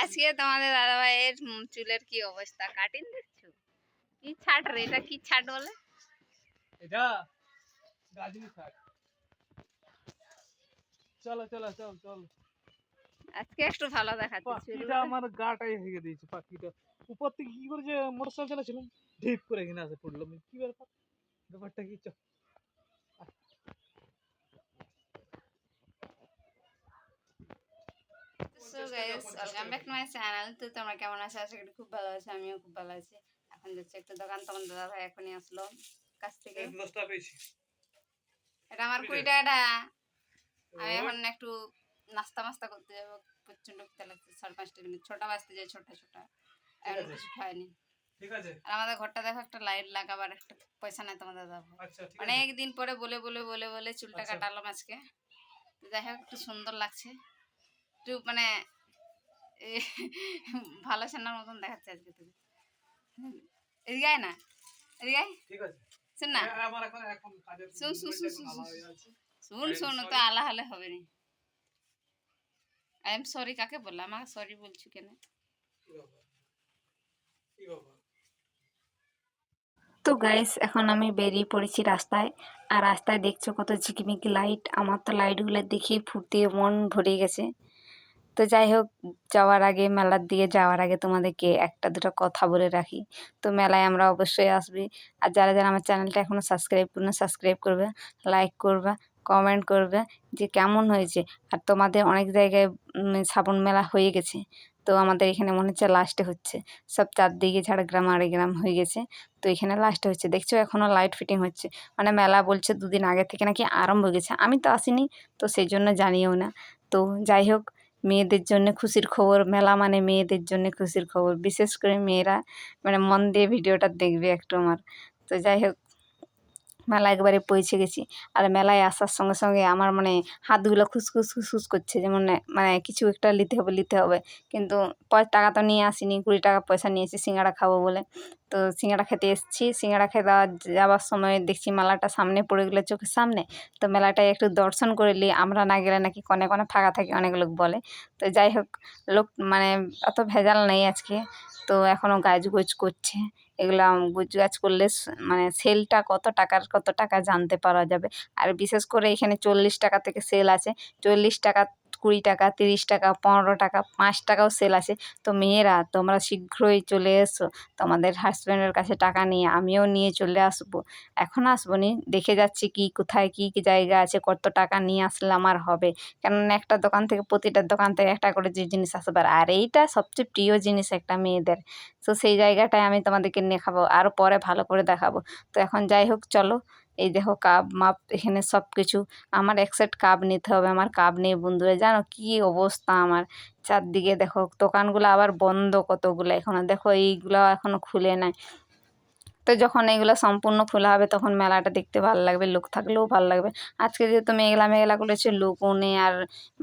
আজকে তোমাদের দাদা ভাইয়ের চুলের কি অবস্থা? কাটিং দেখছ? কি ছাট রে এটা কি ছাট বলে? এটা গাজনি থাক চলো চলো চল চল। আজকে একটু ভালো দেখাচ্ছে পাখিটা আমার গাটাই ভেঙে দিয়েছে পাখিটা। উপর থেকে কি করে যে মোটর সাইকেল চালাচ্ছিলাম ঢিপ করে কিনে আসে পড়ল। কি ব্যাপার? ব্যাপারটা কি? So guys welcome back to my channel তো তোমরা কেমন আছো? আশা করি খুব ভালো আছো আমিও খুব ভালো আছি। এখন যাচ্ছে একটা দোকান। তোমার দাদা ভাই এখনই আসলো কাছ থেকে। এটা আমার কুড়ি টাকাটা আমি এখন একটু নাস্তা মাস্তা করতে যাব। প্রচণ্ড খিদে লাগছে সাড়ে পাঁচটা মিনিট ছটা বাজতে যায় ছোটা ছোটা। এখন কিছু খাইনি। আর আমাদের ঘরটা দেখো একটা লাইট লাগাবার একটা পয়সা নাই তোমাদের দাদা আচ্ছা অনেক দিন পরে বলে বলে বলে বলে চুলটা আচ্ছা। কাটালাম আজকে। যাই হোক একটু সুন্দর লাগছে। একটু মানে এ, ভালো সেনার মতন দেখাচ্ছে আজকে তুমি এদিকে না? এদিকে আয় ঠিক আছে। শোন না। হ্যাঁ, শুন, শুন, শুন, শুন, আলা শুন। শুন তো আলা হলে হবে না। আই এম সরি কাকে বললাম আমাকে সরি বলছো কেন? তো গাইস এখন আমি বেরিয়ে পড়েছি রাস্তায়। আর রাস্তায় দেখছ কত ঝিকিমিকি লাইট আমার তো লাইটগুলো দেখে ফুর্তি মন ভরে গেছে। তো যাই হোক যাওয়ার আগে, মেলার দিকে যাওয়ার আগে তোমাদেরকে একটা দুটো কথা বলে রাখি। তো মেলায় আমরা অবশ্যই আসবি। আর যারা যারা আমার চ্যানেলটা এখনও সাবস্ক্রাইব করুন সাবস্ক্রাইব করবে, লাইক করবে, কমেন্ট করবে যে কেমন হয়েছে। আর তোমাদের অনেক জায়গায় শ্রাবণ মেলা হয়ে গেছে। তো আমাদের এখানে মনে হচ্ছে লাস্টে হচ্ছে। সব চারদিকে ঝাড়গ্রাম আড়গ্রাম হয়ে গেছে। তো এখানে লাস্টে হচ্ছে। দেখছ এখনও লাইট ফিটিং হচ্ছে। মানে মেলা বলছে দুদিন আগে থেকে নাকি আরম্ভ হয়ে গেছে। আমি তো আসিনি, তো সেই জন্য জানিও না। তো যাই হোক মেয়েদের জন্য খুশির খবর, মেলা মানে মেয়েদের জন্য খুশির খবর। বিশেষ করে মেয়েরা মানে মন দিয়ে ভিডিওটা দেখবে একটু আমার। তো যাই হোক মেলা একবারে পৌঁছে গেছি। আর মেলায় আসার সঙ্গে সঙ্গে আমার মানে হাতগুলো খুসখুস খুসখুস করছে, যেমন মানে কিছু একটা নিতে হবে নিতে হবে। কিন্তু টাকা তো নিয়ে আসিনি, কুড়ি টাকা পয়সা নিয়েছি সিঙ্গাড়া খাব বলে। তো সিঙ্গাড়া খেতে এসেছি, সিঙ্গাড়া খেতে যাওয়ার সময় দেখছি মেলাটা সামনে পড়ে গেলো চোখের সামনে। তো মেলাটায় একটু দর্শন করে নিই, আমরা না গেলে নাকি কনে কনে ফাঁকা থাকে, অনেক লোক বলে। তো যাই হোক, লোক মানে অত ভেজাল নেই আজকে, তো এখনও গাছগুজ করছে। এগুলো গুছ গাছ করলে মানে সেলটা কত টাকার, কত টাকা জানতে পারা যাবে। আর বিশেষ করে এখানে চল্লিশ টাকা থেকে সেল আছে। চল্লিশ টাকা কুড়ি টাকা, তিরিশ টাকা, পনেরো টাকা, পাঁচ টাকাও সেল আছে। তো মেয়েরা, তোমরা শীঘ্রই চলে এসো। তোমাদের হাজব্যান্ডের কাছে টাকা নিয়ে আমিও নিয়ে চলে আসব। এখন আসব নি দেখে যাচ্ছি কি, কোথায় কি কি জায়গা আছে, কত টাকা নিয়ে আসলে আমার হবে। কেননা একটা দোকান থেকে প্রতিটা দোকান থেকে একটা করে যে জিনিস আসবে। আর এইটা সবচেয়ে প্রিয় জিনিস একটা মেয়েদের। তো সেই জায়গাটায় আমি তোমাদেরকে নিয়ে খাব আরও পরে ভালো করে দেখাবো। তো এখন যাই হোক, চলো। এই দেখো কাপ মাপ এখানে সব কিছু আমার এক সেট কাপ নিতে হবে, আমার কাপ নেই বন্ধুরা, জানো কি অবস্থা আমার। চারদিকে দেখো, দোকানগুলো আবার বন্ধ কতগুলো এখনও দেখো এইগুলো এখনও খুলে নাই। তো যখন এগুলো সম্পূর্ণ খোলা হবে তখন মেলাটা দেখতে ভালো লাগবে লোক থাকলেও ভালো লাগবে। আজকে যেহেতু মেঘলা মেঘলা করেছে লোকও নেই আর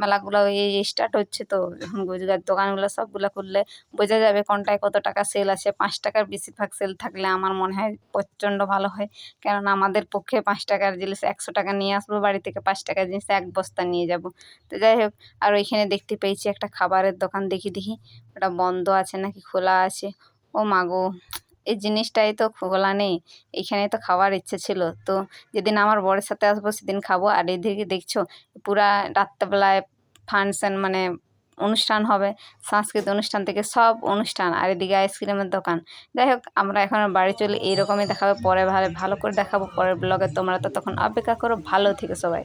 মেলাগুলো এই স্টার্ট হচ্ছে তো যখন গুজরাট দোকানগুলো সবগুলো খুললে বোঝা যাবে কোনটায় কত টাকা সেল আছে। পাঁচ টাকার বেশিরভাগ সেল থাকলে আমার মনে হয় প্রচণ্ড ভালো হয়। কেননা আমাদের পক্ষে পাঁচ টাকার জিনিস একশো টাকা নিয়ে আসব, বাড়ি থেকে পাঁচ টাকার জিনিস এক বস্তা নিয়ে যাব। তো যাই হোক, আর ওইখানে দেখতে পেয়েছি একটা খাবারের দোকান, দেখি দেখি। ওটা বন্ধ আছে নাকি, খোলা আছে। ও মাগো এই জিনিসটাই তো খোলা নেই। এইখানে তো খাওয়ার ইচ্ছে ছিল। তো যেদিন আমার বরের সাথে আসব সেদিন খাব। আর এদিকে দেখছ, পুরা রাত্রেবেলায় ফাংশন মানে অনুষ্ঠান হবে, সাংস্কৃতিক অনুষ্ঠান থেকে সব অনুষ্ঠান। আর এদিকে আইসক্রিমের দোকান। যাই হোক, আমরা এখন বাড়ি চলে এইরকমই দেখাবো। পরে ভালো ভালো করে দেখাবো। পরের ব্লগে তোমরা তো তখন অপেক্ষা করো। ভালো থেকে সবাই।